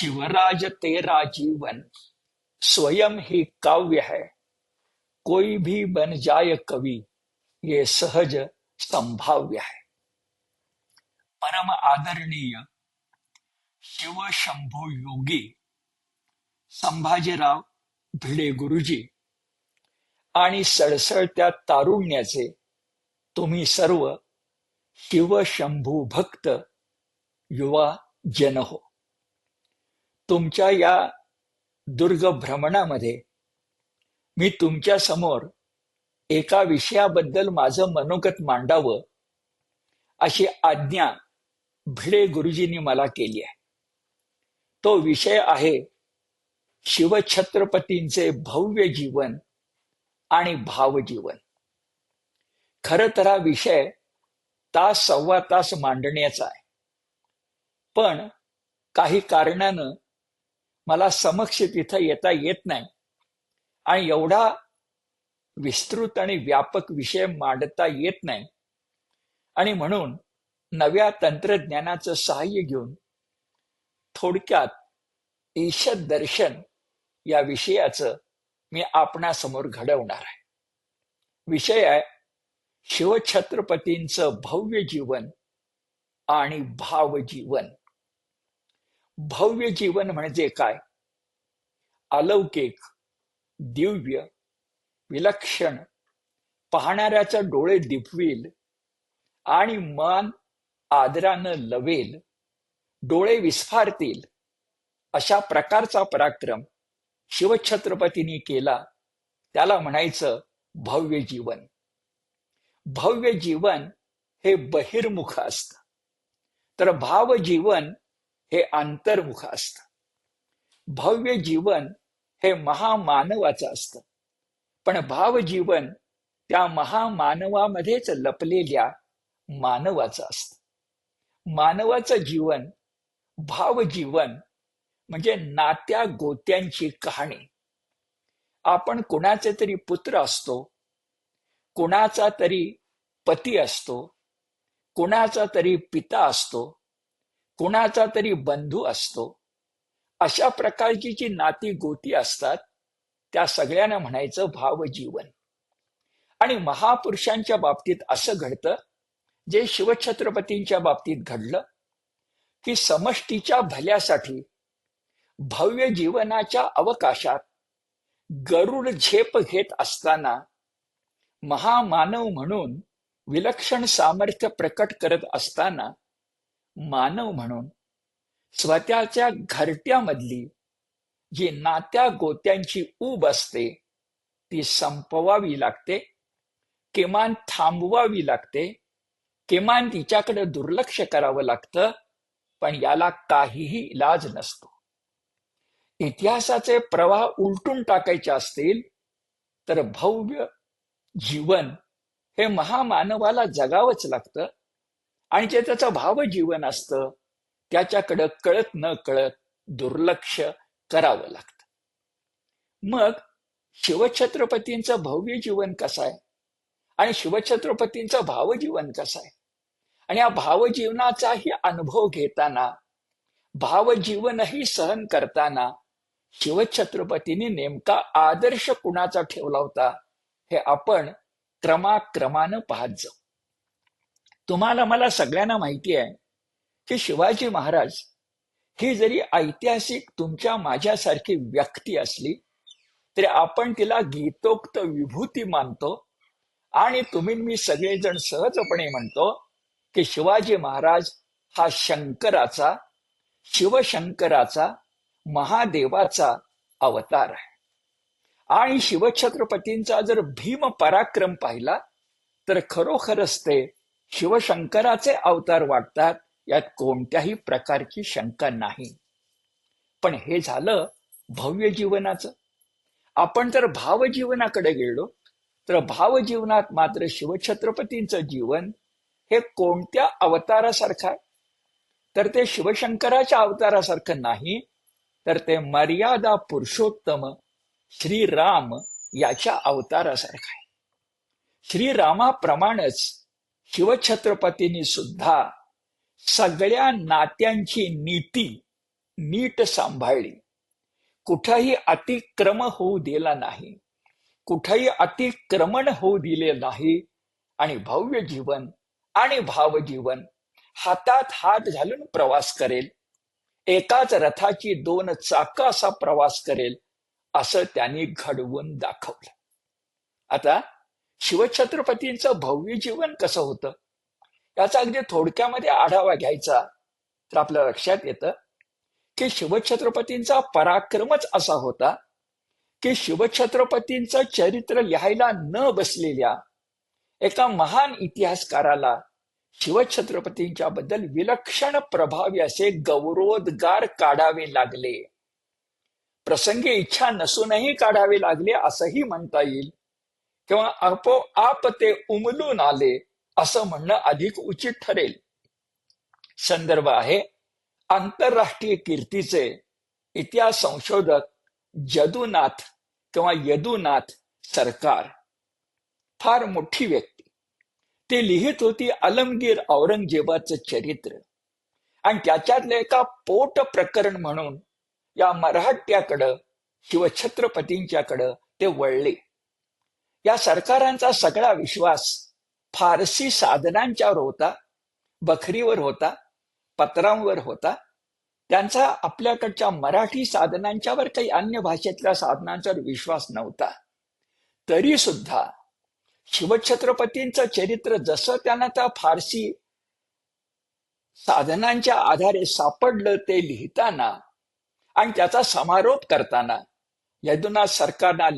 शिवराज तेरा जीवन स्वयं ही काव्य है। कोई भी बन जाय कवि ये सहज संभाव्य है। परम आदरणीय शिव शंभू योगी संभाजीराव भिडे गुरुजी आणि सळसळत्या तारुण्याचे तुम्ही सर्व शिव शंभू भक्त युवा जन हो। तुमच्या या दुर्ग भ्रमणामध्ये मी तुमच्यासमोर एका विषयाबद्दल माझं मनोगत मांडावं अशी आज्ञा भिडे गुरुजींनी मला केली आहे. तो विषय आहे शिवछत्रपतींचे भव्य जीवन आणि भावजीवन. खर तर हा विषय तास सव्वा तास मांडण्याचा आहे. पण काही कारणानं मला समक्ष तिथं येता येत नाही. आणि एवढा विस्तृत आणि व्यापक विषय मांडता येत नाही. आणि म्हणून नव्या तंत्रज्ञानाचं सहाय्य घेऊन थोडक्यात ईशद दर्शन या विषयाचं मी आपणासमोर घडवणार आहे. विषय आहे शिवछत्रपतींचं भव्य जीवन आणि भावजीवन. भव्य जीवन म्हणजे काय? अलौकिक दिव्य विलक्षण पाहणाऱ्याचा डोळे दिपवील आणि मन आदरानं लवेल डोळे विस्फारतील अशा प्रकारचा पराक्रम शिवछत्रपतींनी केला. त्याला म्हणायचं भव्य जीवन. भव्य जीवन हे बहिर्मुख असत. तर भाव जीवन हे अंतर्मुख असतं. भव्य जीवन हे महामानवाचं असतं. पण भाव जीवन त्या महामानवामध्येच लपलेल्या मानवाचं असतं. मानवाचं जीवन भाव जीवन म्हणजे नात्या गोत्यांची कहाणी. आपण कुणाचे तरी पुत्र असतो कुणाचा तरी पती असतो कुणाचा तरी पिता असतो कुणाचा तरी बंधू असतो अशा प्रकारची जी नाती गोती असतात त्या सगळ्यांना म्हणायचं भावजीवन. आणि महापुरुषांच्या बाबतीत असं घडतं जे शिवछत्रपतींच्या बाबतीत घडलं की समष्टीच्या भल्यासाठी भव्य जीवनाच्या अवकाशात गरुड झेप घेत असताना महामानव म्हणून विलक्षण सामर्थ्य प्रकट करत असताना मानव म्हणून स्वतःच्या घरट्यामधली जी नात्या गोत्यांची ऊब असते ती संपवावी लागते किमान थांबवावी लागते किमान तिच्याकडे दुर्लक्ष करावं लागतं पण याला काहीही इलाज नसतो. इतिहासाचे प्रवाह उलटून टाकायचे असतील तर भव्य जीवन हे महामानवाला जगावंच लागतं. आणि जे त्याचं भाव जीवन असतं त्याच्याकडं कळत न कळत दुर्लक्ष करावं लागतं. मग शिवछत्रपतींचं भव्य जीवन कसं आहे? आणि शिवछत्रपतींचं भावजीवन कसं आहे? आणि या भावजीवनाचाही अनुभव घेताना भावजीवनही सहन करताना शिवछत्रपतींनी नेमका आदर्श कुणाचा ठेवला होता हे आपण क्रमाक्रमानं पाहत जाऊ. तुम्हाला मला सगळ्यांना माहिती आहे की शिवाजी महाराज ही जरी ऐतिहासिक तुमच्या माझ्यासारखी व्यक्ती असली तरी आपण तिला गीतोक्त विभूती मानतो आणि तुम्ही मी सगळेजण सहजपणे म्हणतो की शिवाजी महाराज हा शंकराचा शिवशंकराचा महादेवाचा अवतार आहे. आणि शिवछत्रपतींचा जर भीम पराक्रम पाहिला तर खरोखरच ते शिवशंकराचे अवतार वाटतात यात कोणत्याही प्रकारची शंका नाही. पण हे झालं भव्य जीवनाचं. आपण जर भावजीवनाकडे गेलो तर भावजीवनात मात्र शिवछत्रपतींचं जीवन हे कोणत्या अवतारासारखं आहे? तर ते शिवशंकराच्या अवतारासारखं नाही तर ते मर्यादा पुरुषोत्तम श्रीराम याच्या अवतारासारखं आहे. श्रीरामाप्रमाणेच शिवछत्रपतींनी सुद्धा सगळ्या नात्यांची नीती नीट सांभाळली. कुठंही अतिक्रम होऊ दिला नाही. कुठंही अतिक्रमण होऊ दिले नाही. आणि भव्य जीवन आणि भावजीवन हातात हात घालून प्रवास करेल. एकाच रथाची दोन चाक असा प्रवास करेल असं त्यांनी घडवून दाखवलं. आता शिवछत्रपतींचं भव्य जीवन कसं होतं? याचा अगदी थोडक्यामध्ये आढावा घ्यायचा तर आपल्या लक्षात येतं की शिवछत्रपतींचा पराक्रमच असा होता की शिवछत्रपतींचं चरित्र लिहायला न बसलेल्या एका महान इतिहासकाराला शिवछत्रपतींच्या बद्दल विलक्षण प्रभावी असे गौरवोद्गार काढावे लागले. प्रसंगी इच्छा नसूनही काढावे लागले असंही म्हणता येईल. किंवा आपोआप ते उमलून आले असं म्हणणं अधिक उचित ठरेल. संदर्भ आहे आंतरराष्ट्रीय कीर्तीचे इतिहास संशोधक जदुनाथ किंवा यदुनाथ सरकार. फार मोठी व्यक्ती. ती लिहित होती आलमगीर औरंगजेबाचं चरित्र. आणि त्याच्यातलं एका पोट प्रकरण म्हणून या मराठ्याकडं शिवछत्रपतींच्याकडं ते वळले. या सरकारांचा सगळा विश्वास फारसी साधनांच्यावर होता बखरीवर होता पत्रांवर होता. त्यांचा आपल्याकडच्या मराठी साधनांच्यावर काही अन्य भाषेतल्या साधनांचा विश्वास नव्हता. तरी सुद्धा शिवछत्रपतींचं चरित्र जसं त्यांना त्या फारसी साधनांच्या आधारे सापडलं ते लिहिताना आणि त्याचा समारोप करताना यदुनाथ सरकारना